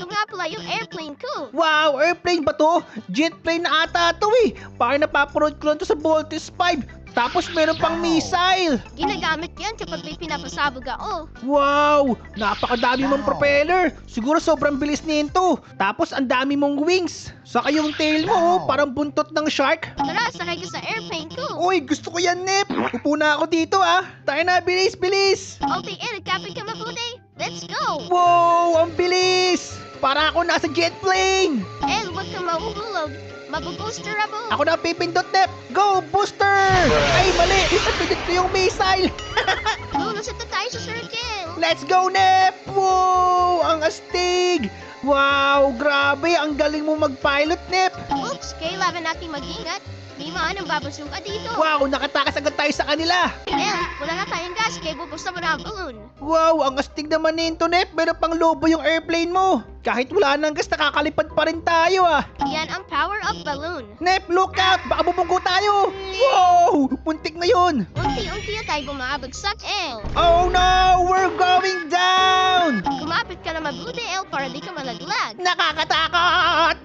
Ito nga pala yung airplane ko. Wow, airplane ba to? Jet plane na ata to eh. Parang napapanood ko lang to sa Voltes 5. Tapos meron pang missile. Ginagamit yan kapag may pinapasabog ako. Wow! Napakadami mong propeller! Siguro sobrang bilis nito. Tapos ang dami mong wings. Saka yung tail mo, oh, parang buntot ng shark. Tara, sakay ka sa airplane ko. Uy, gusto ko yan, Nep! Upo na ako dito, ah! Tayo na, bilis, bilis! Okay, El, kapit ka mabuti. Let's go! Wow! Ang bilis! Ako nasa jet plane! El, huwag kang mahuhulog. Mabubooster ako. Ako na ang pipindot, Nep! Go, booster! Ay, mali! Napindot ko yung missile! Lulusot na tayo sa circle. Let's go, Nep! Wow! Ang astig! Wow! Grabe! Ang galing mo mag-pilot, Nep! Oops, kailangan natin mag-ingat. May mga nang babasuka dito. Wow! Nakatakas agad tayo sa kanila! El, wala na tayong gas, kaya bubusta mo na ang balloon. Wow! Ang astig naman nito, Nep! Meron pang lobo yung airplane mo! Kahit wala nang gas, nakakalipad pa rin tayo, ah! Yan ang power of balloon. Nep, look out! Baka bubunggo tayo! Wow! Puntik na yun! Unti-unti na tayo bumabagsak, El. Oh no! We're going down! Kumapit ka na mabuti, El, para di ka malaglag. Nakakatakot!